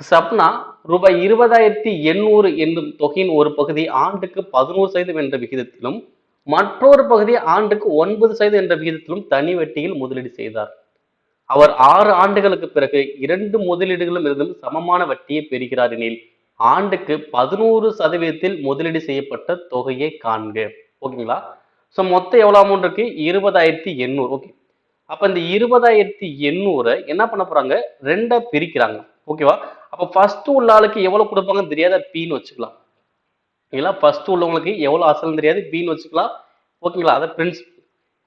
சப்னா ரூபாய் இருபதாயிரத்தி எண்ணூறு என்னும் தொகையின் ஒரு பகுதி ஆண்டுக்கு பதினோரு சதவீதம் என்ற விகிதத்திலும் மற்றொரு பகுதி ஆண்டுக்கு ஒன்பது சதவீதம் என்ற விகிதத்திலும் தனி வட்டியில் முதலீடு செய்தார். அவர் ஆறு ஆண்டுகளுக்கு பிறகு இரண்டு முதலீடுகளும் இருந்தும் சமமான வட்டியை பெறுகிறார் எனில் ஆண்டுக்கு பதினோரு சதவீதத்தில் முதலீடு செய்யப்பட்ட தொகையை காண்க. ஓகேங்களா? ஸோ மொத்தம் எவ்வளோ அமௌண்ட் இருக்கு? இருபதாயிரத்தி எண்ணூறு. ஓகே. அப்போ இந்த இருபதாயிரத்தி எண்ணூறை என்ன பண்ண போறாங்க? ரெண்டா பிரிக்கிறாங்க. ஓகேவா அப்போ ஃபர்ஸ்ட் உள்ள ஆளுக்கு எவ்வளவு கொடுப்பாங்கன்னு தெரியாத பின்னு வச்சுக்கலாம். ஓகேங்களா ஃபர்ஸ்ட் உள்ளவங்களுக்கு எவ்வளவு அசல் தெரியாது பின்னு வச்சுக்கலாம். ஓகேங்களா அதை பிரின்சிபல்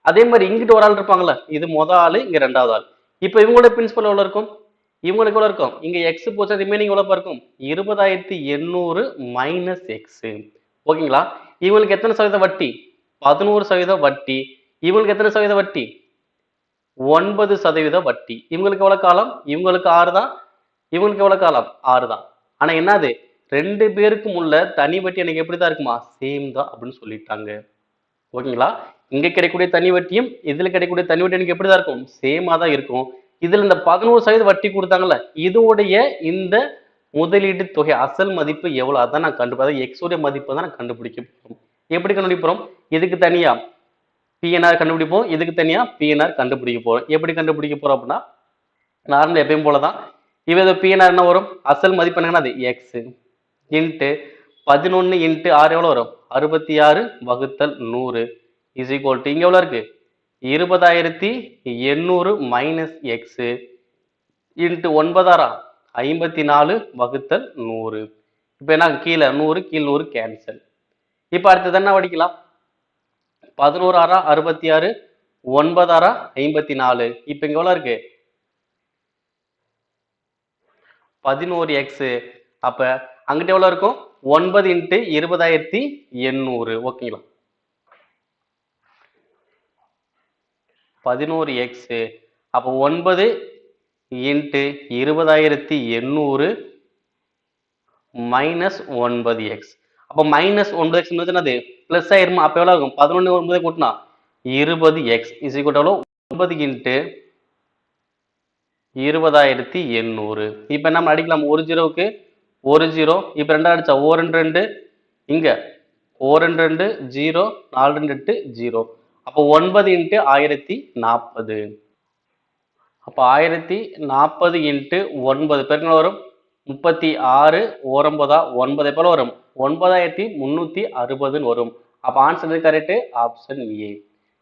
அதே மாதிரி இங்கிட்டு ஒரு ஆள் இருப்பாங்கல்ல இது மொதல் ஆள் இங்க ரெண்டாவது ஆள். இப்போ இவங்களோட பிரின்சிபல் எவ்வளவு இருக்கும்? இவங்களுக்கு எவ்வளவு இருக்கும்? இங்க எக்ஸ் போச்சு ரிமைனிங் எவ்வளவு இருக்கும்? இருபதாயிரத்தி எண்ணூறு மைனஸ் எக்ஸ் ஓகேங்களா இவங்களுக்கு எத்தனை சதவீத வட்டி? பதினோரு சதவீத வட்டி. இவங்களுக்கு எத்தனை சதவீத வட்டி? ஒன்பது சதவீத வட்டி. இவங்களுக்கு எவ்வளவு காலம்? இவங்களுக்கு ஆறு தான் இவங்களுக்கு எவ்வளவு காலம்? ஆறு தான் ஆனா என்னது? ரெண்டு பேருக்கும் உள்ள தனி வட்டி எனக்கு எப்படி தான் இருக்குமா? சேம் தான் அப்படின்னு சொல்லிட்டாங்க. ஓகேங்களா? இங்க கிடைக்கக்கூடிய தனி வட்டியும் இதுல கிடைக்கக்கூடிய தனி வட்டி எனக்கு எப்படி தான் இருக்கும் சேமா தான் இருக்கும். இதுல இந்த பதினோரு சதவீத வட்டி கொடுத்தாங்கல்ல இதோடைய இந்த முதலீடு தொகை அசல் மதிப்பு எவ்வளவு? அதான் நான் கண்டுபிடிப்பேன் எக்ஸ் மதிப்பை தான் நான் கண்டுபிடிக்க போறோம். எப்படி கண்டுபிடிப்போம் இதுக்கு தனியா பிஎன்ஆர் கண்டுபிடிப்போம். இதுக்கு தனியா பிஎன்ஆர் கண்டுபிடிக்க போறோம். எப்படி கண்டுபிடிக்க போறோம் அப்படின்னா நார்மல் எப்பயும் போலதான் இவ இது பிஎன்ஆர் என்ன வரும்? அசல் மதிப்பு என்னன்னா அது எக்ஸு இன்ட்டு பதினொன்று இன்ட்டு ஆறு எவ்வளோ வரும்? அறுபத்தி ஆறு வகுத்தல் நூறு இஸ் ஈக்குவல் டு இங்கே எவ்வளோ இருக்குது இருபதாயிரத்தி எண்ணூறு மைனஸ் எக்ஸு இன்ட்டு ஒன்பதாயிரம் ஐம்பத்தி நாலு வகுத்தல் நூறு. இப்போ என்ன? கீழே நூறு கீழ் நூறு கேன்சல் இப்போ அடுத்தது என்ன படிக்கலாம்? பதினோரு அறுபத்தி ஆறு ஒன்பதாயிரம் ஐம்பத்தி நாலு இப்போ இங்கே எவ்வளோ இருக்குது பதினோரு எக்ஸு அப்போ அங்கிட்ட எவ்வளோ இருக்கும்? ஒன்பது இன்ட்டு இருபதாயிரத்தி எண்ணூறு. ஓகேங்களா? பதினோரு எக்ஸு அப்போ ஒன்பது இன்ட்டு இருபதாயிரத்தி எண்ணூறு மைனஸ் ஒன்பது எக்ஸ் அப்போ மைனஸ் ஒன்பது எக்ஸ் என்னது? ப்ளஸ் ஆயிருமா? அப்போ எவ்வளோ ஆகும்? பதினொன்று ஒன்பது கூட்டினா இருபது எக்ஸ் இஸ் ஈக்குவல் எவ்வளோ ஒன்பது இன்ட்டு இருபதாயிரத்தி எண்ணூறு. இப்போ நம்ம அடிக்கலாம். ஒரு ஜீரோவுக்கு ஒரு ஜீரோ. இப்போ ரெண்டா அடிச்சா ஓ ரெண்டு ரெண்டு. இங்கே ஓ ரெண்டு ரெண்டு ஜீரோ நாலு ரெண்டு எட்டு ஜீரோ. அப்போ ஒன்பது இன்ட்டு ஆயிரத்தி நாற்பது. அப்போ ஆயிரத்தி நாற்பது இன்ட்டு ஒன்பது. பெருங்கள் வரும்? முப்பத்தி ஆறு ஓரம்பதா ஒன்பது. போல வரும்? ஒன்பதாயிரத்தி முந்நூற்றி அறுபதுன்னு வரும். அப்போ ஆன்சர் கரெக்டு ஆப்ஷன் ஏ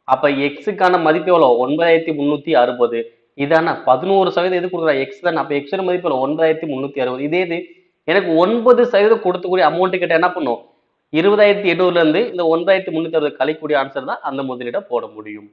அப்போ எக்ஸுக்கான மதிப்பு எவ்வளோ ஒன்பதாயிரத்தி முந்நூற்றி அறுபது. இதான? பதினோரு சதவீதம் எது கொடுக்குறா? எக்ஸ் தானே? அப்போ எக்ஸோட மதிப்பு ஒன்பதாயிரத்தி முந்நூற்றி அறுபது. இதே இது எனக்கு ஒன்பது சதவீதம் கொடுத்தக்கூடிய அமௌண்ட்டு கிட்ட என்ன பண்ணும்? இருபதாயிரத்தி எண்ணூறுல இருந்து இந்த ஒன்பதாயிரத்தி முந்நூற்றி அறுபது கழிக்கூடிய ஆன்சர் தான் அந்த முதலீடை போட முடியும்.